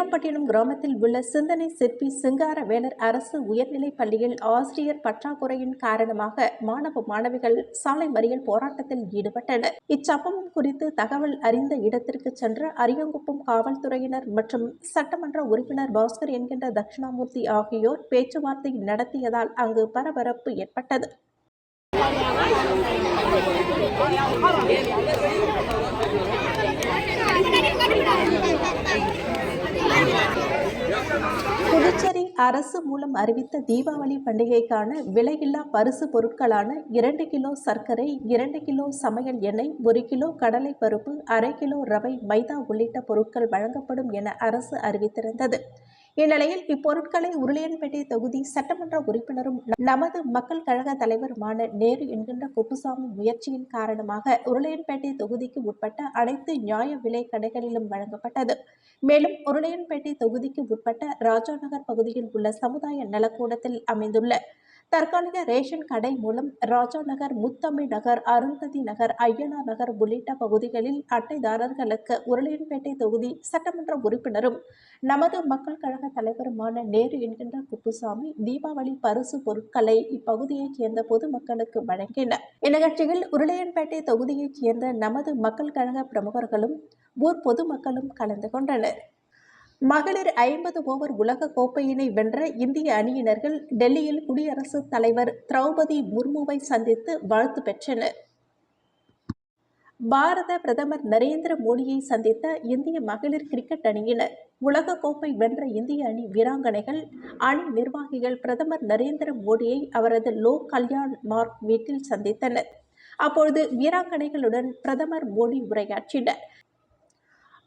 வீரப்பட்டினம் கிராமத்தில் உள்ள சிந்தனை சிற்பி சிங்காரவேலர் அரசு உயர்நிலைப் பள்ளியில் ஆசிரியர் பற்றாக்குறையின் காரணமாக மாணவ மாணவிகள் சாலை மறியல் போராட்டத்தில் ஈடுபட்டனர். இச்சம்பவம் குறித்து தகவல் அறிந்த இடத்திற்கு சென்ற அரியங்குப்பம் காவல்துறையினர் மற்றும் சட்டமன்ற உறுப்பினர் பாஸ்கர் என்கின்ற தட்சிணாமூர்த்தி ஆகியோர் பேச்சுவார்த்தை நடத்தியதால் அங்கு பரபரப்பு ஏற்பட்டது புதுச்சேரி அரசு மூலம் அறிவித்த தீபாவளி பண்டிகைக்கான விலையில்லா பரிசு பொருட்களான இரண்டு கிலோ சர்க்கரை இரண்டு கிலோ சமையல் எண்ணெய் ஒரு கிலோ கடலை பருப்பு அரை கிலோ ரவை மைதா உள்ளிட்ட பொருட்கள் வழங்கப்படும் என அரசு அறிவித்திருந்தது. இந்நிலையில் இப்பொருட்களை உருளையன்பேட்டை தொகுதி சட்டமன்ற உறுப்பினரும் நமது மக்கள் கழக தலைவருமான நேரு என்கின்ற குப்புசாமி முயற்சியின் காரணமாக உருளையன்பேட்டை தொகுதிக்கு உட்பட்ட அனைத்து நியாய விலை கடைகளிலும் வழங்கப்பட்டது. மேலும் உருளையன்பேட்டை தொகுதிக்கு உட்பட்ட ராஜா நகர் பகுதியில் உள்ள சமுதாய நலக்கூடத்தில் அமைந்துள்ள தற்காலிக ரேஷன் கடை மூலம் ராஜா நகர் முத்தமிழ் நகர் அருந்ததி நகர் ஐயனார் நகர் உள்ளிட்ட பகுதிகளில் அட்டைதாரர்களுக்கு உருளையன்பேட்டை தொகுதி சட்டமன்ற உறுப்பினரும் நமது மக்கள் கழக தலைவருமான நேரு என்கின்ற குப்புசாமி தீபாவளி பரிசு பொருட்களை இப்பகுதியைச் சேர்ந்த பொதுமக்களுக்கு வழங்கினர். இந்நிகழ்ச்சியில் உருளையன்பேட்டை தொகுதியைச் சேர்ந்த நமது மக்கள் கழக பிரமுகர்களும் ஊர் பொதுமக்களும் கலந்து கொண்டனர். மகளிர் ஐம்பது ஓவர் உலக கோப்பையினை வென்ற இந்திய அணியினர்கள் டெல்லியில் குடியரசுத் தலைவர் திரௌபதி முர்முவை சந்தித்து வாழ்த்து பெற்றனர். பாரத பிரதமர் நரேந்திர மோடியை சந்தித்த இந்திய மகளிர் கிரிக்கெட் அணியினர். உலகக்கோப்பை வென்ற இந்திய அணி வீராங்கனைகள் அணி நிர்வாகிகள் பிரதமர் நரேந்திர மோடியை அவரது லோக் கல்யாண் மார்க் வீட்டில் சந்தித்தனர். அப்பொழுது வீராங்கனைகளுடன் பிரதமர் மோடி உரையாற்றினர்.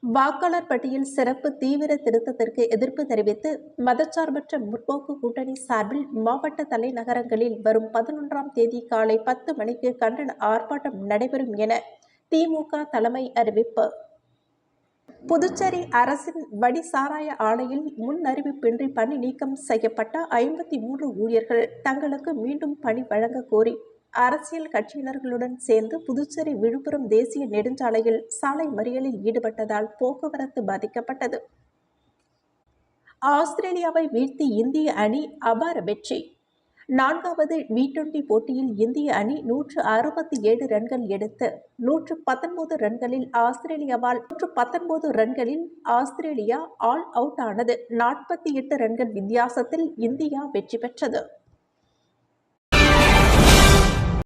வாக்காளர் பட்டியல் சிறப்பு தீவிர திருத்தத்திற்கு எதிர்ப்பு தெரிவித்து மதச்சார்பற்ற முற்போக்கு கூட்டணி சார்பில் மாவட்ட தலைநகரங்களில் வரும் பதினொன்றாம் தேதி காலை பத்து மணிக்கு கண்டன ஆர்ப்பாட்டம் நடைபெறும் என திமுக தலைமை அறிவிப்பு. புதுச்சேரி அரசின் வடி சாராய ஆலையில் முன் அறிவிப்பின்றி பணி நீக்கம் செய்யப்பட்ட ஐம்பத்தி மூன்று ஊழியர்கள் தங்களுக்கு மீண்டும் பணி வழங்க கோரி அரசியல் கட்சியினர்களுடன் சேர்ந்து புதுச்சேரி விழுப்புரம் தேசிய நெடுஞ்சாலையில் சாலை மறியலில் ஈடுபட்டதால் போக்குவரத்து பாதிக்கப்பட்டது. ஆஸ்திரேலியாவை வீழ்த்தி இந்திய அணி அபார வெற்றி. நான்காவது டி டுவெண்டி போட்டியில் இந்திய அணி நூற்று அறுபத்தி ஏழு ரன்கள் எடுத்து நூற்று பத்தொன்பது ரன்களில் ஆஸ்திரேலியாவால் நூற்று பத்தொன்பது ரன்களில் ஆஸ்திரேலியா ஆல் அவுட் ஆனது நாற்பத்தி எட்டு ரன்கள் வித்தியாசத்தில் இந்தியா வெற்றி பெற்றது.